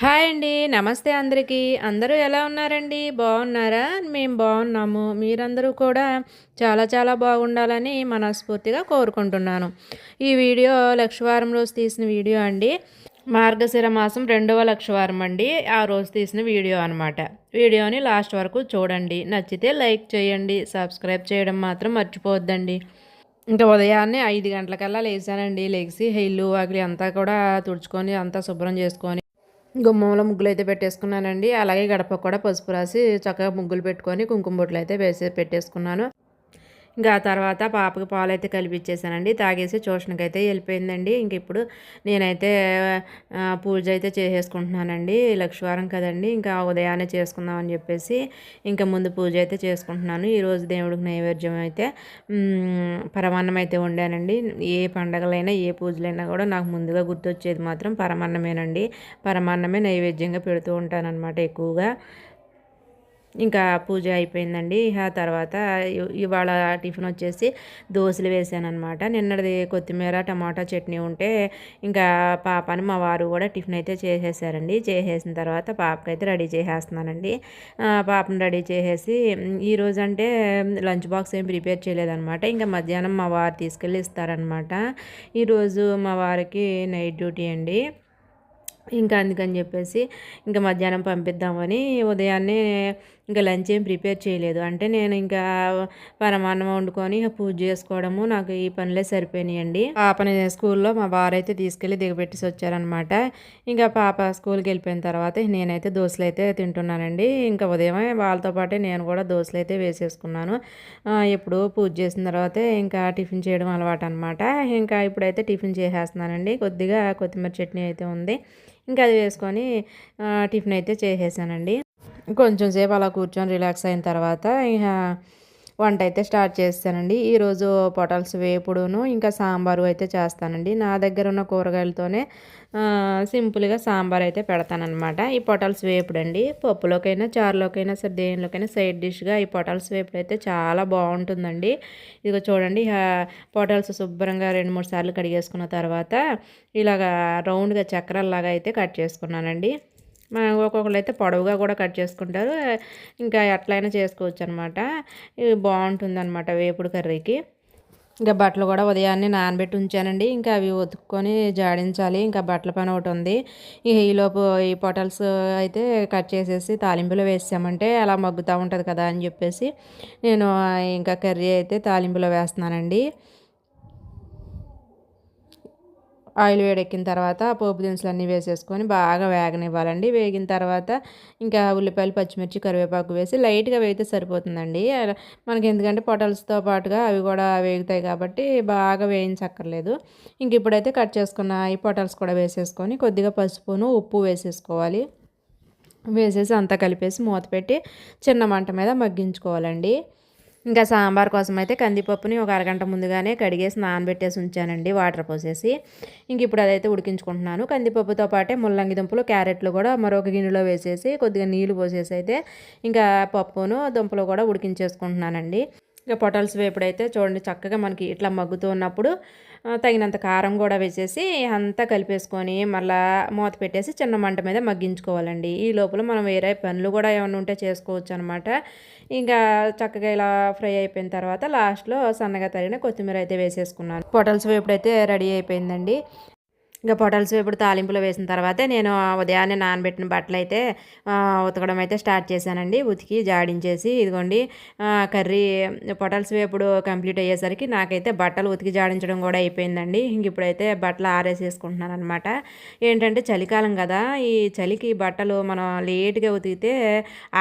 Hi అండి నమస్తే అందరికీ. అందరూ ఎలా ఉన్నారండి? బాగున్నారా? మేము బాగున్నాము. మీరందరూ కూడా చాలా చాలా బాగుండాలని మనస్ఫూర్తిగా కోరుకుంటున్నాను. ఈ వీడియో లక్షవారం రోజు తీసిన వీడియో అండి. మార్గశిర మాసం రెండవ లక్షవారం అండి. ఆ రోజు తీసిన వీడియో అనమాట వీడియోని లాస్ట్ వరకు చూడండి. నచ్చితే లైక్ చేయండి. సబ్స్క్రైబ్ చేయడం మాత్రం మర్చిపోవద్దండి. ఇంకా ఉదయాన్నే ఐదు గంటలకల్లా లేచానండి. లేచి ఇల్లు వాకిలి అంతా కూడా తుడుచుకొని అంతా శుభ్రం చేసుకొని గుమ్మంలో ముగ్గులు అయితే పెట్టేసుకున్నానండి. అలాగే గడప కూడా పసుపు రాసి చక్కగా ముగ్గులు పెట్టుకొని కుంకుమ బొట్లు అయితే వేసి పెట్టేసుకున్నాను. ఇంకా తర్వాత పాపకి పాలు అయితే కలిపిచ్చేసానండి. తాగేసి ట్యూషన్కి అయితే వెళ్ళిపోయిందండి. ఇంక ఇప్పుడు నేనైతే పూజ అయితే చేసేసుకుంటున్నానండి. లక్షవారం కదండి. ఇంకా ఉదయాన్నే చేసుకుందామని చెప్పేసి ఇంకా ముందు పూజ అయితే చేసుకుంటున్నాను. ఈరోజు దేవుడికి నైవేద్యం అయితే పరమాన్నం అయితే వండానండి. ఏ పండగలైనా ఏ పూజలైనా కూడా నాకు ముందుగా గుర్తొచ్చేది మాత్రం పరమాన్నమేనండి. పరమాన్నమే నైవేద్యంగా పెడుతూ ఉంటానన్నమాట ఎక్కువగా. ఇంకా పూజ అయిపోయిందండి. ఆ తర్వాత ఇవాళ టిఫిన్ వచ్చేసి దోశలు వేసాను అనమాట నిన్నది కొత్తిమీర టమాటా చట్నీ ఉంటే ఇంకా పాపని మా వారు కూడా టిఫిన్ అయితే చేసేసారండి. చేసేసిన తర్వాత పాపకైతే రెడీ చేసేస్తున్నానండి. పాపను రెడీ చేసేసి ఈరోజు అంటే లంచ్ బాక్స్ ఏం ప్రిపేర్ చేయలేదన్నమాట. ఇంకా మధ్యాహ్నం మా వారు తీసుకెళ్ళి ఇస్తారనమాట ఈరోజు మా వారికి నైట్ డ్యూటీ అండి. ఇంకా అందుకని చెప్పేసి ఇంకా మధ్యాహ్నం పంపిద్దామని ఉదయాన్నే ఇంకా లంచ్ ఏం ప్రిపేర్ చేయలేదు. అంటే నేను ఇంకా పరమాన్నం వండుకొని పూజ చేసుకోవడము నాకు ఈ పనులే సరిపోయినాయండి. పాపని స్కూల్లో మా వారైతే తీసుకెళ్ళి దిగబెట్టేసి వచ్చారనమాట ఇంకా పాప స్కూల్కి వెళ్ళిపోయిన తర్వాత నేనైతే దోశలు అయితే తింటున్నానండి. ఇంకా ఉదయమే వాళ్ళతో పాటే నేను కూడా దోశలు అయితే వేసేసుకున్నాను. ఎప్పుడు పూజ చేసిన తర్వాత ఇంకా టిఫిన్ చేయడం అలవాటు అనమాట ఇంకా ఇప్పుడైతే టిఫిన్ చేసేస్తున్నానండి. కొద్దిగా కొత్తిమీర చట్నీ అయితే ఉంది. ఇంకా అది వేసుకొని టిఫిన్ అయితే చేసేసానండి. కొంచెం సేపు అలా కూర్చొని రిలాక్స్ అయిన తర్వాత ఇక వంట అయితే స్టార్ట్ చేస్తానండి. ఈరోజు పొటల్స్ వేపుడును ఇంకా సాంబారు అయితే చేస్తానండి. నా దగ్గర ఉన్న కూరగాయలతోనే సింపుల్గా సాంబార్ అయితే పెడతానమాట ఈ పొటల్స్ వేపుడు అండి పప్పులోకైనా చారులోకైనా సరే దేనిలోకైనా సైడ్ డిష్గా ఈ పొటల్స్ వేపుడు అయితే చాలా బాగుంటుందండి. ఇదిగో చూడండి పొటల్స్ శుభ్రంగా రెండు మూడు సార్లు కడిగేసుకున్న తర్వాత ఇలాగా రౌండ్గా చక్రాల్లాగా అయితే కట్ చేసుకున్నానండి. ఒక్కొక్కరు అయితే పొడవుగా కూడా కట్ చేసుకుంటారు. ఇంకా ఎట్లయినా చేసుకోవచ్చు అనమాట ఇది బాగుంటుంది అనమాట వేపుడు కర్రీకి. ఇంకా బట్టలు కూడా ఉదయాన్నే నానబెట్టి ఉంచానండి. ఇంకా అవి ఉతుక్కొని జాడించాలి. ఇంకా బట్టల పని ఒకటి ఉంది. ఈ ఈలోపు ఈ పొటల్స్ అయితే కట్ చేసేసి తాలింపులో వేసామంటే అలా మగ్గుతూ ఉంటుంది కదా అని చెప్పేసి నేను ఇంకా కర్రీ అయితే తాలింపులో వేస్తున్నానండి. ఆయిల్ వేడెక్కిన తర్వాత పోపు దినుసులు అన్నీ వేసేసుకొని బాగా వేగనివ్వాలండి. వేగిన తర్వాత ఇంకా ఉల్లిపాయలు పచ్చిమిర్చి కరివేపాకు వేసి లైట్గా వేగితే సరిపోతుందండి. మనకి ఎందుకంటే పొటల్స్తో పాటుగా అవి కూడా వేగుతాయి కాబట్టి బాగా వేయించక్కర్లేదు. ఇంక ఇప్పుడైతే కట్ చేసుకున్న ఈ పొటల్స్ కూడా వేసేసుకొని కొద్దిగా పసుపును ఉప్పు వేసేసుకోవాలి. వేసేసి అంతా కలిపేసి మూత పెట్టి చిన్న మంట మీద మగ్గించుకోవాలండి. ఇంకా సాంబార్ కోసం అయితే కందిపప్పుని ఒక అరగంట ముందుగానే కడిగేసి నానబెట్టేసి ఉంచానండి వాటర్ పోసేసి. ఇంక ఇప్పుడు అదైతే ఉడికించుకుంటున్నాను. కందిపప్పుతో పాటే ముల్లంగి దుంపలు క్యారెట్లు కూడా మరొక గిన్నెలో వేసేసి కొద్దిగా నీళ్ళు పోసేసి అయితే ఇంకా పప్పును దుంపలు కూడా ఉడికించేసుకుంటున్నానండి. ఇక పొటల్స్ వేపుడైతే చూడండి చక్కగా మనకి ఇట్లా మగ్గుతూ ఉన్నప్పుడు తగినంత కారం కూడా వేసేసి అంతా కలిపేసుకొని మళ్ళీ మూత పెట్టేసి చిన్న మంట మీద మగ్గించుకోవాలండి. ఈ లోపల మనం వేరే పనులు కూడా ఏమైనా ఉంటే చేసుకోవచ్చు అనమాట ఇంకా చక్కగా ఇలా ఫ్రై అయిపోయిన తర్వాత లాస్ట్లో సన్నగా తరిగిన కొత్తిమీర అయితే వేసేసుకున్నాను. పొటల్స్ వేపుడైతే రెడీ అయిపోయిందండి. ఇంకా పొటల్స్ ఇప్పుడు తాలింపులో వేసిన తర్వాతే నేను ఉదయాన్నే నానబెట్టిన బట్టలు అయితే ఉతకడం అయితే స్టార్ట్ చేశానండి. ఉతికి జాడించేసి ఇదిగోండి కర్రీ పొటల్స్ వేపుడు కంప్లీట్ అయ్యేసరికి నాకైతే బట్టలు ఉతికి జాడించడం కూడా అయిపోయిందండి. ఇంక ఇప్పుడైతే బట్టలు ఆరేసేసుకుంటున్నాను అనమాట ఏంటంటే చలికాలం కదా ఈ చలికి బట్టలు మనం లేట్గా ఉతికితే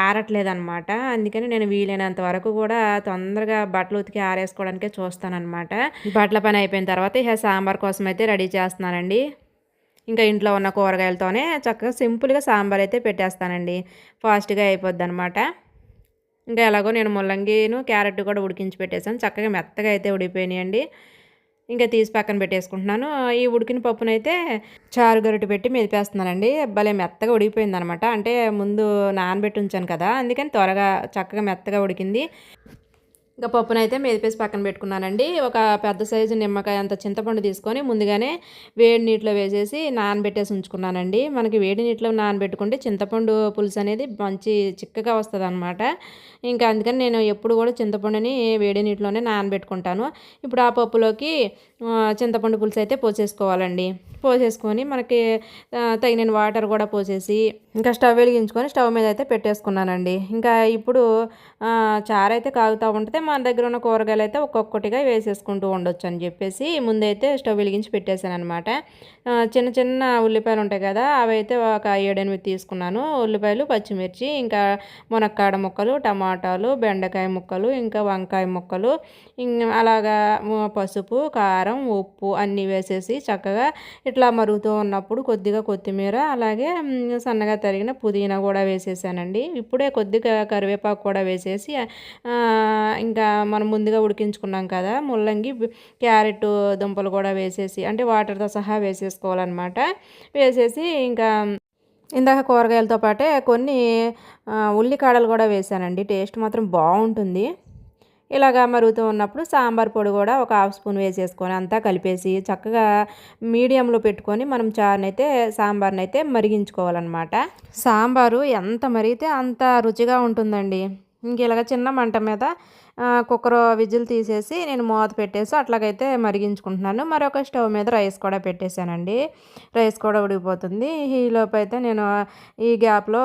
ఆరట్లేదనమాట అందుకని నేను వీలైనంత వరకు కూడా తొందరగా బట్టలు ఉతికి ఆరేసుకోవడానికే చూస్తానమాట బట్టల పని అయిపోయిన తర్వాత ఇక సాంబార్ కోసం అయితే రెడీ చేస్తున్నానండి. ఇంకా ఇంట్లో ఉన్న కూరగాయలతోనే చక్కగా సింపుల్గా సాంబార్ అయితే పెట్టేస్తానండి. ఫాస్ట్గా అయిపోద్ది అనమాట ఇంకా ఎలాగో నేను ముల్లంగిను క్యారెట్ కూడా ఉడికించి పెట్టేశాను. చక్కగా మెత్తగా అయితే ఉడిపోయినాయండి ఇంకా తీసి పక్కన పెట్టేసుకుంటున్నాను. ఈ ఉడికిన పప్పునైతే చారు గరిటె పెట్టి మెదిపేస్తున్నానండి. భలే మెత్తగా ఉడికిపోయింది అనమాట అంటే ముందు నానబెట్టి ఉంచాను కదా అందుకని త్వరగా చక్కగా మెత్తగా ఉడికింది. ఇంకా పప్పునైతే మెదిపేసి పక్కన పెట్టుకున్నానండి. ఒక పెద్ద సైజు నిమ్మకాయ అంత చింతపండు తీసుకొని ముందుగానే వేడి నీటిలో వేసేసి నానబెట్టేసి ఉంచుకున్నానండి. మనకి వేడి నీటిలో నానబెట్టుకుంటే చింతపండు పులుసు అనేది మంచి చిక్కగా వస్తుంది అనమాట ఇంకా అందుకని నేను ఎప్పుడు కూడా చింతపండుని వేడి నీటిలోనే నానబెట్టుకుంటాను. ఇప్పుడు ఆ పప్పులోకి చింతపండు పులుసు అయితే పోసేసుకోవాలండి. పోసేసుకొని మనకి తగిన వాటర్ కూడా పోసేసి ఇంకా స్టవ్ వెలిగించుకొని స్టవ్ మీద అయితే పెట్టేసుకున్నానండి. ఇంకా ఇప్పుడు చారు అయితే కాగుతూ ఉంటుంది. మన దగ్గర ఉన్న కూరగాయలు అయితే ఒక్కొక్కటిగా వేసేసుకుంటూ ఉండొచ్చు అని చెప్పేసి ముందైతే స్టవ్ వెలిగించి పెట్టేశాను అనమాట చిన్న చిన్న ఉల్లిపాయలు ఉంటాయి కదా అవి అయితే ఒక ఏడెనిమిది తీసుకున్నాను. ఉల్లిపాయలు పచ్చిమిర్చి ఇంకా మునక్కాడ ముక్కలు టమాటాలు బెండకాయ ముక్కలు ఇంకా వంకాయ ముక్కలు అలాగా పసుపు కారం ఉప్పు అన్నీ వేసేసి చక్కగా ఇట్లా మరుగుతూ ఉన్నప్పుడు కొద్దిగా కొత్తిమీర అలాగే సన్నగా తరిగిన పుదీనా కూడా వేసేసానండి. ఇప్పుడే కొద్దిగా కరివేపాకు కూడా వేసేసి ఇంకా మనం ముందుగా ఉడికించుకున్నాం కదా ముల్లంగి క్యారెట్ దుంపలు కూడా వేసేసి అంటే వాటర్తో సహా వేసేసుకోవాలన్నమాట. వేసేసి ఇంకా ఇందాక కూరగాయలతో పాటే కొన్ని ఉల్లికాడలు కూడా వేసానండి. టేస్ట్ మాత్రం బాగుంటుంది. ఇలాగా మరుగుతూ ఉన్నప్పుడు సాంబార్ పొడి కూడా ఒక హాఫ్ స్పూన్ వేసేసుకొని అంతా కలిపేసి చక్కగా మీడియంలో పెట్టుకొని మనం చారునైతే సాంబార్ని అయితే మరిగించుకోవాలన్నమాట. సాంబారు ఎంత మరిగితే అంత రుచిగా ఉంటుందండి. ఇంక ఇలాగ చిన్న మంట మీద కుక్కర్ విజిల్ తీసేసి నేను మూత పెట్టేసి అట్లాగైతే మరిగించుకుంటున్నాను. మరొక స్టవ్ మీద రైస్ కూడా పెట్టేశానండి. రైస్ కూడా ఉడికిపోతుంది. ఈలోపు అయితే నేను ఈ గ్యాప్లో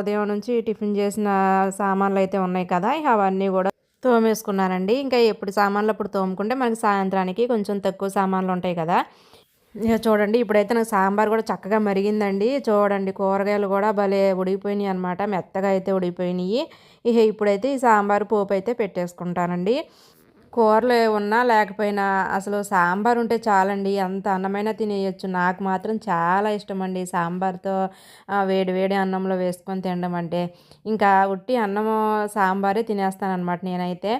ఉదయం నుంచి టిఫిన్ చేసిన సామాన్లు అయితే ఉన్నాయి కదా అవన్నీ కూడా తోమేసుకున్నానండి ఇంకా ఎప్పుడు సామాన్లు అప్పుడు తోముకుంటే మనకి సాయంత్రానికి కొంచెం తక్కువ సామాన్లు ఉంటాయి కదా. ఇక చూడండి ఇప్పుడైతే నాకు సాంబార్ కూడా చక్కగా మరిగిందండి. చూడండి కూరగాయలు కూడా భలే ఉడిగిపోయినాయి అనమాట మెత్తగా అయితే ఉడిగిపోయినాయి ఇక ఇప్పుడైతే ఈ సాంబార్ పోపు అయితే పెట్టేసుకుంటానండి. కూరలు ఉన్నా లేకపోయినా అసలు సాంబార్ ఉంటే చాలండి. ఎంత అన్నమైనా తినేయచ్చు. నాకు మాత్రం చాలా ఇష్టం అండి సాంబార్తో వేడి వేడి అన్నంలో వేసుకొని తినడం అంటే. ఇంకా ఉట్టి అన్నము సాంబారే తినేస్తానమాట నేనైతే.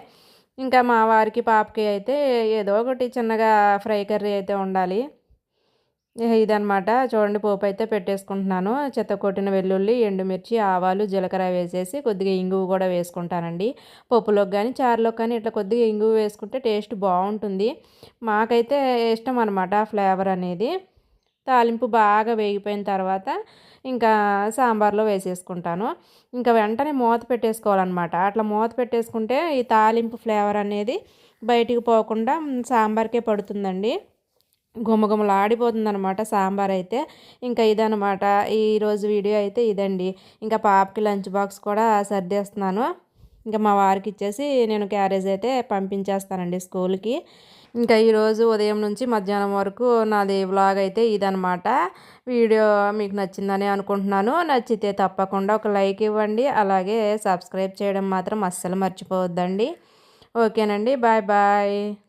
ఇంకా మా వారికి పాపకి అయితే ఏదో ఒకటి చిన్నగా ఫ్రై కర్రీ అయితే ఉండాలి. ఇదనమాట చూడండి పోపు అయితే పెట్టేసుకుంటున్నాను. చెత్త కొట్టిన వెల్లుల్లి ఎండుమిర్చి ఆవాలు జీలకర్ర వేసేసి కొద్దిగా ఇంగువ కూడా వేసుకుంటానండి. పప్పులోకి కానీ చారులోకి కానీ ఇట్లా కొద్దిగా ఇంగువ వేసుకుంటే టేస్ట్ బాగుంటుంది. మాకైతే ఇష్టం అనమాట ఫ్లేవర్ అనేది. తాలింపు బాగా వేగిపోయిన తర్వాత ఇంకా సాంబార్లో వేసేసుకుంటాను. ఇంకా వెంటనే మూత పెట్టేసుకోవాలన్నమాట. అట్లా మూత పెట్టేసుకుంటే ఈ తాలింపు ఫ్లేవర్ అనేది బయటికి పోకుండా సాంబార్కే పడుతుందండి. గుమగుమలాడిపోతుంది అనమాట సాంబార్ అయితే ఇంకా ఇదనమాట ఈరోజు వీడియో అయితే ఇదండి. ఇంకా పాపకి లంచ్ బాక్స్ కూడా సర్దేస్తున్నాను. ఇంకా మా వారికి ఇచ్చేసి నేను క్యారేజ్ అయితే పంపించేస్తానండి స్కూల్కి. ఇంకా ఈరోజు ఉదయం నుంచి మధ్యాహ్నం వరకు నాది వ్లాగ్ అయితే ఇదనమాట వీడియో మీకు నచ్చిందని అనుకుంటున్నాను. నచ్చితే తప్పకుండా ఒక లైక్ ఇవ్వండి. అలాగే సబ్స్క్రైబ్ చేయడం మాత్రం అస్సలు మర్చిపోవద్దండి. ఓకేనండి. Bye bye.